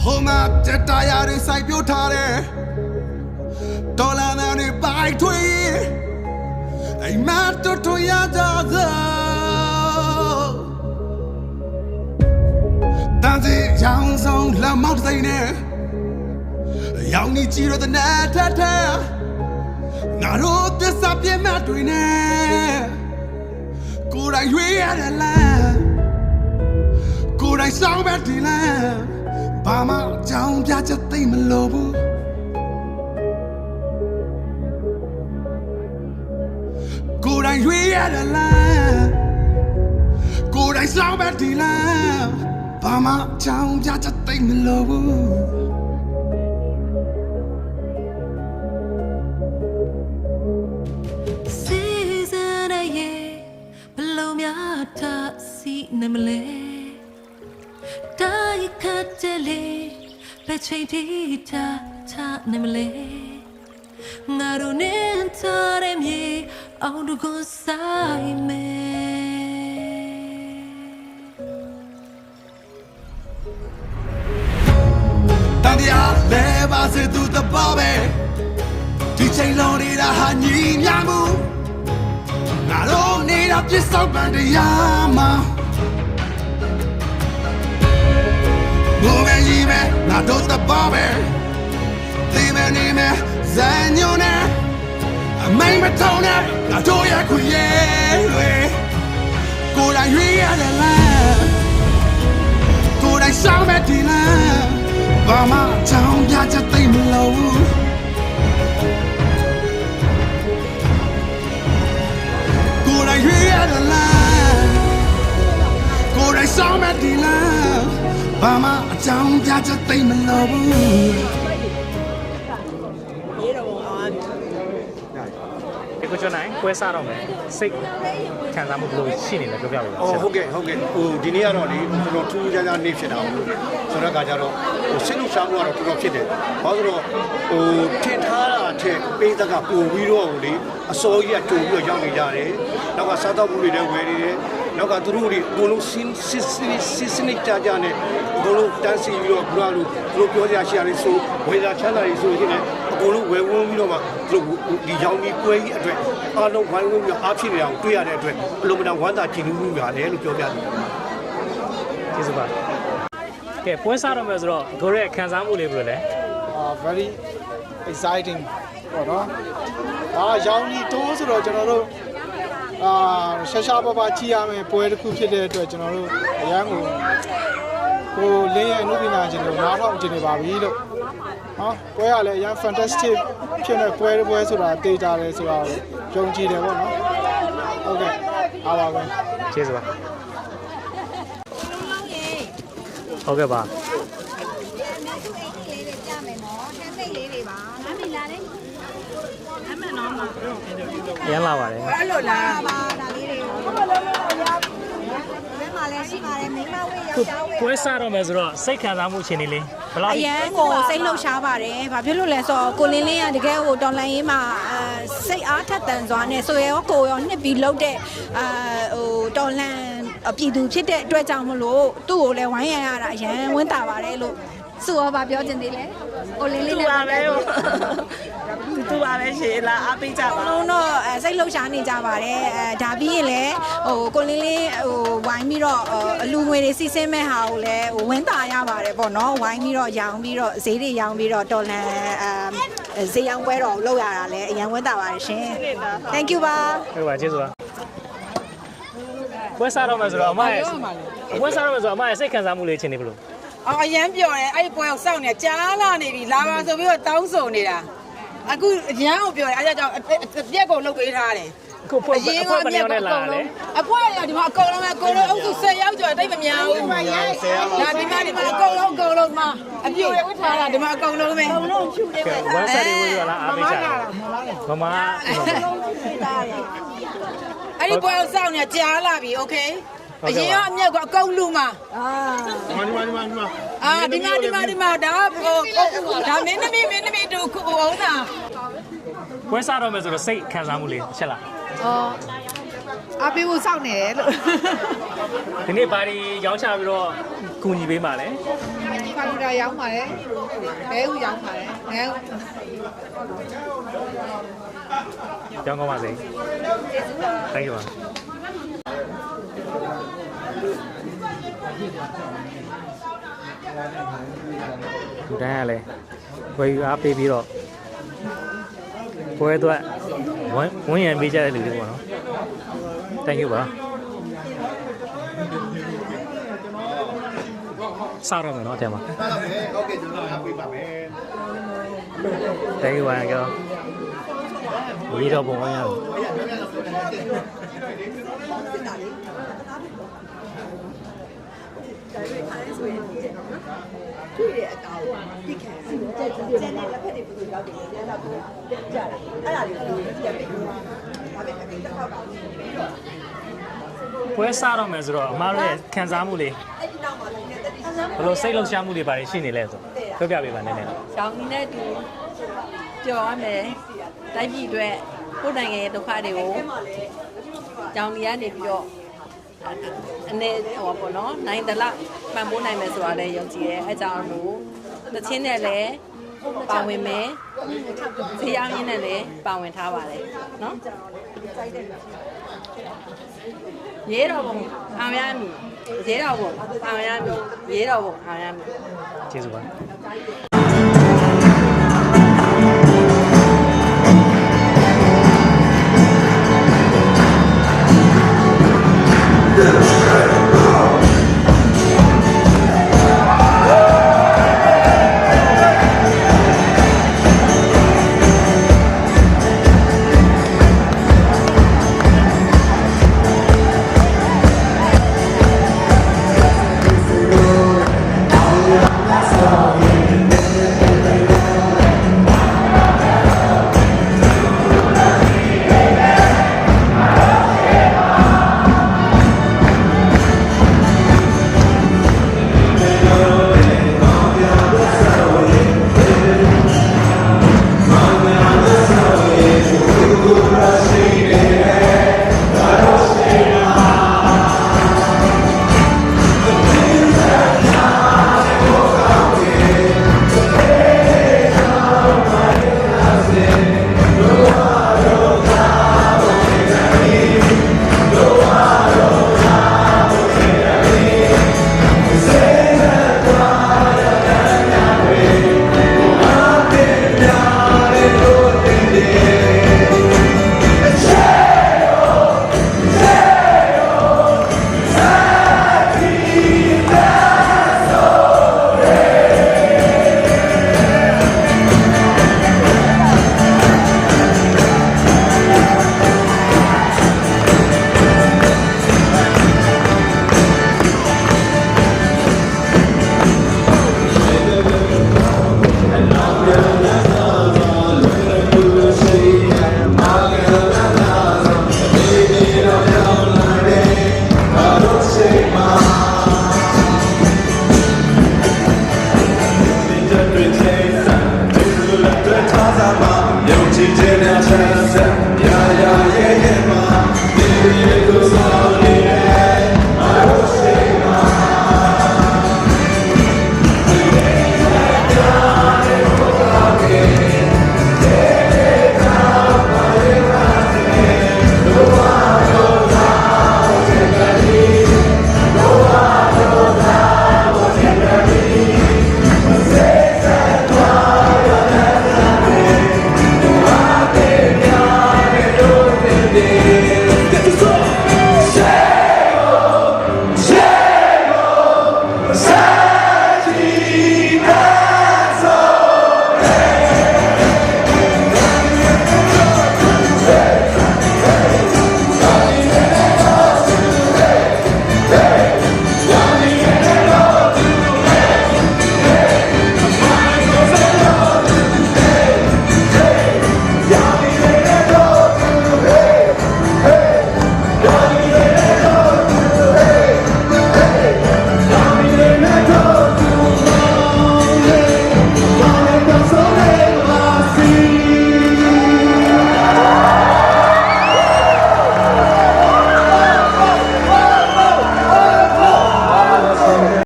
ဟိုမှာတက်တာရတွေစိုက်ပြိုးထားတယ်ဒေါ်လာနဲ့တွေပိုက်ထွေးအိမ်မတော်တော်ရကြသောတန်စီရောင်ဆောင်လက်မောက်တစ်စိမ့်နဲ့ရောင်ကြီးကြည့်ရတဲ့နဲ့ထထငါတို့သစ္စာပြည့်မဲ့တွေနဲ့ကိုယ်တိုင်ရွေးရတဲ့လမ်းကိုယ်တိုင်ဆောင်ပဲဒီလမ်း ဘာမှအကြောင်းပြချက်သိမ့်မလို့ဘူးကိုယ်တိုင်ရွေးရတဲ့လမ်းကိုယ်တိုင်ဆောင်ပဲဒီလမ်းဘာမှအကြောင်းပြချက်သိမ့်မလို့ဘူးစီစရရဲ့ဘလုံးများထစီနေမလဲ တာရခတ်တလေဘယ်ချိန်ထိချချနေမလဲငါတို့နဲ့ထားတဲ့မြေအောင်တို့ကိုဆိုင်မယ်တန်တရားလဲပါစေသူတပါပဲဒီချိန်လုံးနေတာဟာညီမြမှုငါတို့နေတာပြစ်ဆောင်ပန်တရားမှာ ဘုံမဲကြီးမဲငါတို့တပါပဲဒီမဲနေမဲဇန်ညိုနေအမိန်မထုံနဲ့ငါတို့ရဲ့ခွေရဲ့တွေကိုယ်တိုင်ရွေးရတဲ့လမ်းကိုယ်တိုင်ရှောင်းမဲ့ဒီလမ်းဘာ ဘာမှအကြောင်းပြချက်သိမ့်မလို့ဘူးဒီကိုကျွန်တော်နိုင်ပွဲစားတော့မယ်စိတ်ခံစားမှုဘယ်လိုရှိနေလဲပြောပြပါဦးအော်ဟုတ်ကဲ့ဟုတ်ကဲ့ဟိုဒီနေ့ကတော့လေကျွန်တော်ထူးခြားခြားနေ့ဖြစ်တာဟုတ်ဆိုတော့ကကြတော့ဟိုစိတ်လှုပ်ရှားမှုကတော့တော်တော်ဖြစ်တယ်ဘာလို့ဆိုတော့ဟိုထင်ထားတာထက်ပေးသက်ကပိုပြီးတော့ဟိုလေအစောကြီးကကြုံပြီးတော့ရောက်နေကြတယ်နောက်ကစားတော့မှုတွေလည်းဝယ်နေတယ် နောက်ကသူတို့တွေအကုန်လုံးစင်းစစ်စစ်စစ်စနစ်ကြကြနဲ့အကုန်လုံးတန်းစီပြီးတော့ဘုရားလူသူတို့ပြောကြရှိရတယ်ဆိုဝေဒာချမ်းသာရေးဆိုရင်လည်းအကုန်လုံးဝယ်ဝန်းပြီးတော့မှသူတို့ဒီရောင်ကြီးပွဲကြီးအတွက်အားလုံးဝိုင်းဝန်းပြီးအားဖြစ်နေတာကိုတွေ့ရတဲ့အတွက်အလုံးမတန်ဝမ်းသာကြည်နူးမှုရတယ်လို့ပြောပြတယ်ကျေးဇူးပါကဲပွဲစားတော့မယ်ဆိုတော့ကိုရဲ့ခံစားမှုလေးဘယ်လိုလဲ uh, very exciting ပေါ့နော်။ဒါရောင်ကြီးတိုးဆိုတော့ကျွန်တော်တို့ အာရှာရှာပါပါကြည့်ရမယ်ပွဲတစ်ခုဖြစ်တဲ့အတွက်ကျွန်တော်တို့အရန်ကိုကိုလင်းရဲ့အမှုပညာရှင်တို့နားထောင်ကြည့်နေပါပြီလို့။ဟောပွဲကလည်းအရန် fantastic ဖြစ်နေပွဲတစ်ပွဲဆိုတာတေးကြတယ်ဆိုတာကိုယုံကြည်တယ်ပေါ့နော်။ဟုတ်ကဲ့အားပါပဲကျေးဇူးပါဟုတ်ကဲ့ပါကြမယ်နော်ဟမ်းမိတ်လေးတွေပါလမ်းမိလာလေအမှန်တော့မှာ ရမ်းလာပါတယ်အဲ့လိုလားပါဒါလေးတွေကိုဘယ်လိုလဲရဘယ်မှာလဲရှိပါတယ်မိမဝေးယောက်ျားဝေးပွဲစားတော့မယ်ဆိုတော့စိတ်ခံစားမှုအခြေအနေလေးဘယ်လောက်အရန်ကိုစိတ်လှုပ်ရှားပါတယ်။ဘာဖြစ်လို့လဲဆိုတော့ကိုလင်းလင်းကတကယ်ဟိုတော်လိုင်းရေးမှာအဲစိတ်အားထက်သန်စွာနဲ့ဆိုရောကိုရောနှစ်ပြီးလှုပ်တဲ့အာဟိုတော်လန်အ ပြည်သူဖြစ်တဲ့အတွက်ကြောင့်မလို့သူ့ကိုလည်းဝိုင်းရန်ရတာအရန်ဝင်းတာပါတယ်လို့ဆိုရောဗာပြောချင်သေးလဲ။ကိုလင်းလင်းနဲ့ပါပဲဟိုသူပါပဲရှင်လာအားပေးကြပါလုံးတော့အဲစိတ်လှုပ်ရှားနေကြပါတယ်အဲဒါပြီးရင်လည်းဟိုကိုလင်းလင်းဟိုဝိုင်းပြီးတော့အလူငွေတွေစီးဆင်းမဲ့ဟာကိုလည်းဟိုဝင်းတာရပါတယ်ပေါ့နော်ဝိုင်းပြီးတော့ရောင်းပြီးတော့ဈေးတွေရောင်းပြီးတော့တော်လန်အဲဈေးရောင်းပွဲတော်လုပ်ရတာလည်းအရင်ဝင်းတာပါတယ်ရှင် Thank you ပါဟုတ်ပါကျေးဇူးပါ ပွဲစားတော့မယ်ဆိုတော့အမရဲ့ပွဲစားတော့မယ်ဆိုတော့အမရဲ့စိတ်ခံစားမှုလေးအခြေအနေဘယ်လိုအော်အရန်ပြောတယ်အဲ့ဒီပွဲကိုစောင့်နေကြားလာနေပြီလာပါဆိုပြီးတော့တောင်းဆိုနေတာအခုအရန်ကိုပြောတယ်အဲ့ဒါကြောင့်အပြက်ကိုလုတ်ပေးထားတယ်အခုပွဲအဖွဲ့ဘယ်နှစ်ယောက်နဲ့လာလဲအဖွဲရဒီမှာအကုန်လုံးအကုန်လုံးအုပ်စု10ယောက်ကျော်တိတ်မများဘူးဒါဒီမှာဒီမှာအကုန်လုံးအကုန်လုံးမှာအပြည့်ဝတ်ထားတာဒီမှာအကုန်လုံးပဲအကုန်လုံးဖြူတယ်ကဲဝမ်းစားတွေဝေးရလားအားပေးကြတယ်မမ အဲ့ဒီပွဲကိုစောင့်နေကြားလာပြီ okay အရင်ကအမြက်ကအကုန်လူမှာအာညီမညီမညီမအာဒီမှာဒီမှာဒီမှာဒါဟိုဒါမင်းသမီးမင်းသမီးတို့ခုဟောတာပွဲစားတော့မယ်ဆိုတော့စိတ်ခံစားမှုလေးချက်လားအော် အားပေးဖို့စောင့်နေတယ်လို့ဒီနေ့ဘာတွေရောင်းချပြီးတော့ကူညီပေးပါလဲဖာလူတာရောင်းပါတယ်ဘဲဥရောင်းပါတယ်ငဲဥရောင်းကောင်းပါစေ Thank you ပါဒီတိုင်းကလည်းဝယ်ယူအားပေးပြီးတော့ပွဲအတွက်ဝန်းဝန်းရံပေးကြတဲ့လူတွေပေါ့နော် Thank you ပါစားရမယ်နော်အထက်မှာဟုတ်ကဲ့ကျွန်တော်အားပေးပါမယ် Thank you ပါကြောဝီတော့ပုံဝန်းရအောင် ပွဲစားတော့မယ်ဆိုတော့အမားတို့ရဲ့ခံစားမှုလေးဘယ်လိုစိတ်လှုပ်ရှားမှုတွေပါရှိနေလဲဆိုပြောပြပေးပါနည်းနည်းတော့။ကြောင်ကြီးနဲ့တူကြော်ရမယ်။တိုက်ပြည်အတွက်ကိုယ်နိုင်ငံရဲ့ဒုက္ခတွေကိုကြောင်ကြီးကနေပြီးတော့အနေဟောပေါ့နော်။နိုင်တလပံ့ပိုးနိုင်မယ်ဆိုတာလည်းယုံကြည်တယ်။အဲကြောင့်လို့တချင်းနဲ့လည်းပါဝင်မယ်။ဇေယောင်းရင်းနဲ့လည်းပါဝင်ထားပါတယ်နော်။ ရေတော်ဘုံအောင်ရမည်ရေတော်ဘုံအောင်ရမည်ရေတော်ဘုံအောင်ရမည်ကျေးဇူးပါ